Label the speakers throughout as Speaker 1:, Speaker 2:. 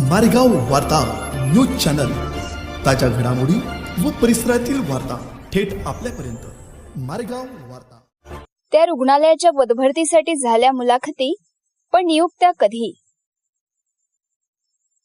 Speaker 1: मारेगाव वार्ता news channel. ताज्या घडामोडी व परिसरातील वार्ता थेट आपल्यापर्यंत. मारेगाव वार्ता.
Speaker 2: त्या रुग्णालयाच्या पदभरतीसाठी झाल्या मुलाखती पण नियुक्त्या कधी?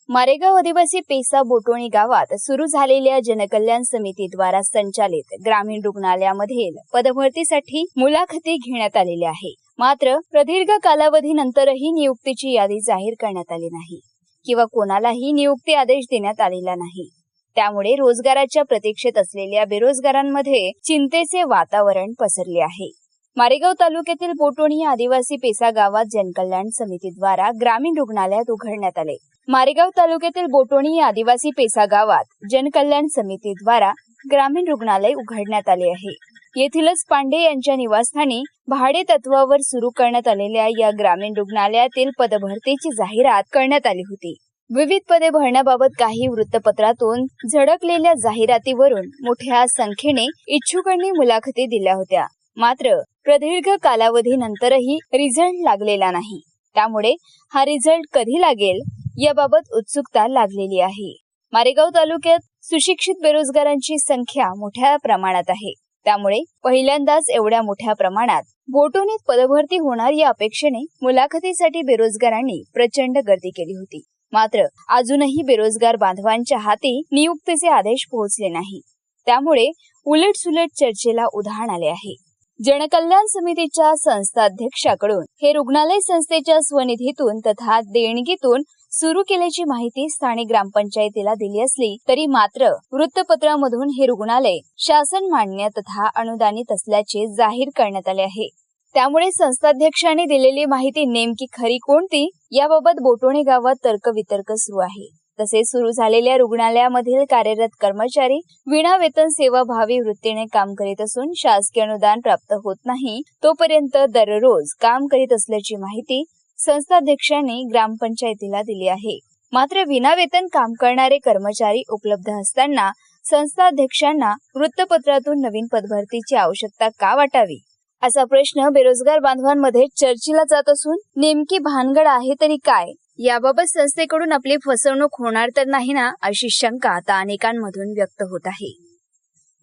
Speaker 2: मारेगाव आदिवासी पेसा बोटोणी गावात सुरू झालेल्या जनकल्याण समितीद्वारा संचालित ग्रामीण रुग्णालयामधील पदभरतीसाठी मुलाखती घेण्यात आलेल्या आहे मात्र प्रदीर्घ कालावधीनंतरही नियुक्तीची यादी जाहीर करण्यात आली नाही. किंवा कोणालाही नियुक्ती आदेश देण्यात आलेला नाही. त्यामुळे रोजगाराच्या प्रतीक्षेत असलेल्या बेरोजगारांमध्ये चिंतेचे वातावरण पसरले आहे. मारेगाव तालुक्यातील बोटोणी या आदिवासी पेसा गावात जनकल्याण समितीद्वारा ग्रामीण रुग्णालयात उघडण्यात आले. मारेगाव तालुक्यातील बोटोणी या आदिवासी पेसा गावात जनकल्याण समितीद्वारा ग्रामीण रुग्णालय उघडण्यात आले आहे. येथीलच पांडे यांच्या निवासस्थानी भाडे तत्वावर सुरू करण्यात आलेल्या या ग्रामीण रुग्णालयातील पदभरतीची जाहिरात करण्यात आली होती. विविध पदे भरण्याबाबत काही वृत्तपत्रातून झडकलेल्या जाहिरातीवरून मोठ्या संख्येने इच्छुकांनी मुलाखती दिल्या होत्या. मात्र प्रदीर्घ कालावधीनंतरही रिझल्ट लागलेला नाही. त्यामुळे हा रिझल्ट कधी लागेल याबाबत उत्सुकता लागलेली आहे. मारेगाव तालुक्यात सुशिक्षित बेरोजगारांची संख्या मोठ्या प्रमाणात आहे. त्यामुळे पहिल्यांदाच एवढ्या मोठ्या प्रमाणात बोटोनीत पदभरती होणार या अपेक्षेने मुलाखतीसाठी बेरोजगारांनी प्रचंड गर्दी केली होती. मात्र अजूनही बेरोजगार बांधवांच्या हाती नियुक्तीचे आदेश पोहोचले नाही. त्यामुळे उलट सुलट चर्चेला उधाण आले आहे. जनकल्याण समितीच्या संस्थाध्यक्षाकडून हे रुग्णालय संस्थेच्या स्वनिधीतून तथा देणगीतून सुरू केल्याची माहिती स्थानिक ग्रामपंचायतीला दिली असली तरी मात्र वृत्तपत्रामधून हे रुग्णालय शासन मान्य तथा अनुदानित असल्याचे जाहीर करण्यात आले आहे. त्यामुळे संस्थाध्यक्षांनी दिलेली माहिती नेमकी खरी कोणती याबाबत बोटोणे गावात तर्कवितर्क सुरू आहे. तसेच सुरू झालेल्या रुग्णालयामधील कार्यरत कर्मचारी विना वेतन सेवाभावी वृत्तीने काम करीत असून शासकीय अनुदान प्राप्त होत नाही तोपर्यंत दररोज काम करीत असल्याची माहिती संस्थाध्यक्षांनी ग्रामपंचायतीला दिली आहे. मात्र विनावेतन काम करणारे कर्मचारी उपलब्ध असताना संस्थाध्यक्षांना वृत्तपत्रातून नवीन पदभरतीची आवश्यकता का वाटावी? असा प्रश्न बेरोजगार बांधवांमध्ये चर्चेला जात असून नेमकी भानगड आहे तरी काय? याबाबत संस्थेकडून आपली फसवणूक होणार तर नाही ना अशी शंका आता अनेकांमधून व्यक्त होत आहे.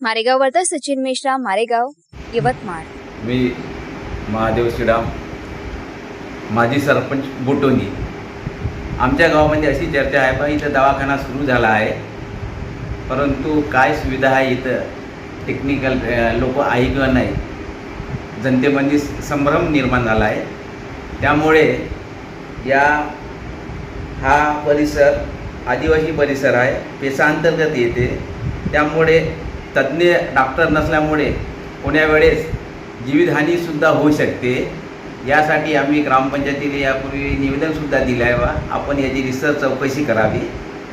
Speaker 2: मारेगाव वार्ता सचिन मिश्रा मारेगाव यवतमाळ.
Speaker 3: मी महादेव श्रीराम माजी सरपंच बोटोनी आमच्या गावामध्ये अशी चर्चा आहे पण इथं दवाखाना सुरू झाला आहे. परंतु काय सुविधा आहे इथं? टेक्निकल लोक ऐकलं नाही? जनतेमध्ये संभ्रम निर्माण झाला आहे. त्यामुळे या हा परिसर आदिवासी परिसर आहे. पेशांतर्गत येते. त्यामुळे तज्ज्ञ डॉक्टर नसल्यामुळे कोण्या वेळेस जीवितहानीसुद्धा होऊ शकते. यासाठी आम्ही ग्रामपंचायतीला यापूर्वी निवेदनसुद्धा दिलं आहे बा. आपण याची रिसर्च चौकशी करावी.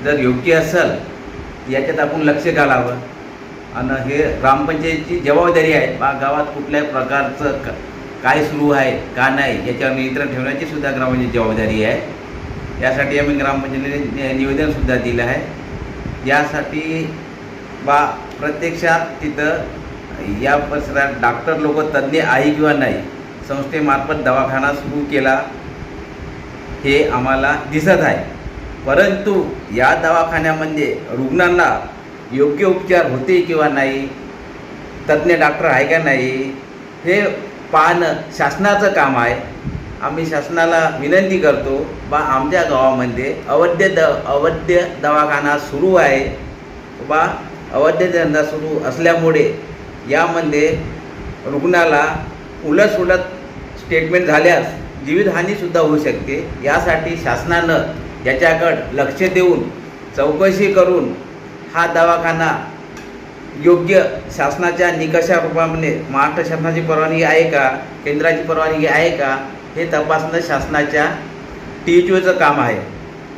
Speaker 3: जर योग्य असेल याच्यात आपण लक्ष घालावं. आणि हे ग्रामपंचायतीची जबाबदारी आहे. बा गावात कुठल्याही प्रकारचं काय सुरू आहे का नाही याच्यावर नियंत्रण ठेवण्याची सुद्धा ग्रामपंचायत जबाबदारी आहे. यासाठी आम्ही ग्रामपंचायतीने निवेदनसुद्धा दिलं आहे. यासाठी बा प्रत्यक्षात तिथं या परिसरात डॉक्टर लोक तज्ज्ञ आहे किंवा नाही संस्थेमार्फत दवाखाना सुरू केला हे आम्हाला दिसत आहे. परंतु या दवाखान्यामध्ये रुग्णांना योग्य उपचार होते किंवा नाही तज्ज्ञ डॉक्टर आहे का नाही हे पाहणं शासनाचं काम आहे. आम्ही शासनाला विनंती करतो बा आमच्या गावामध्ये अवैध द अवैध दवाखाना सुरू आहे. बा अवैध धंदा सुरू असल्यामुळे यामध्ये रुग्णाला उलटसुलट स्टेटमेंट झाल्यास जीवितहानीसुद्धा होऊ शकते. यासाठी शासनानं याच्याकडं लक्ष देऊन चौकशी करून हा दवाखाना योग्य शासनाच्या निकषाप्रमाणे महाराष्ट्र शासनाची परवानगी आहे का? केंद्राची परवानगी आहे का? हे तपासणं शासनाच्या टी एच ओचं काम आहे.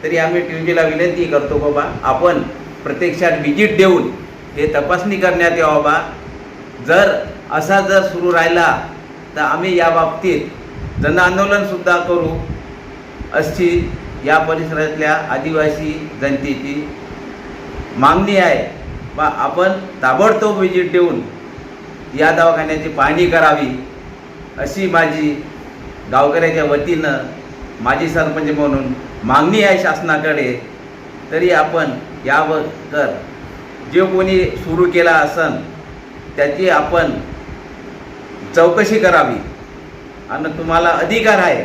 Speaker 3: तरी आम्ही टी एच ओला विनंती करतो बाबा आपण प्रत्यक्षात व्हिजिट देऊन हे तपासणी करण्यात यावं बा जर असा जर सुरू राहिला तर आम्ही या बाबतीत जनआंदोलनसुद्धा करू. अशी या परिसरातल्या आदिवासी जनतेची मागणी आहे. बा आपण ताबडतोब व्हिजिट देऊन या दवाखान्याची पाहणी करावी अशी माझी गावकऱ्याच्या वतीनं माजी सरपंच म्हणून मागणी आहे शासनाकडे तरी आपण यावर तर जे कोणी सुरू केला असन त्याची आपण चौकशी करावी. आणि तुम्हाला अधिकार आहे.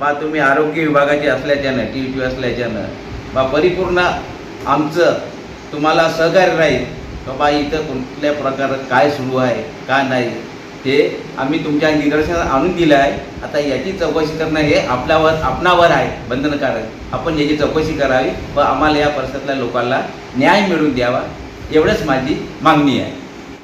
Speaker 3: बा तुम्ही आरोग्य विभागाचे असल्याच्यानं टी टी असल्याच्यानं बा परिपूर्ण आमचं तुम्हाला सहकार्य राहील. का बा इथं कुठल्या प्रकारात काय सुरू आहे का नाही ते आम्ही तुमच्या निदर्शनात आणून दिलं आहे. आता याची चौकशी करणं हे आपल्यावर आपणावर आहे बंधनकारक. आपण याची चौकशी करावी व आम्हाला या परिसरातल्या लोकांना न्याय मिळवून द्यावा एवढंच माझी मागणी आहे.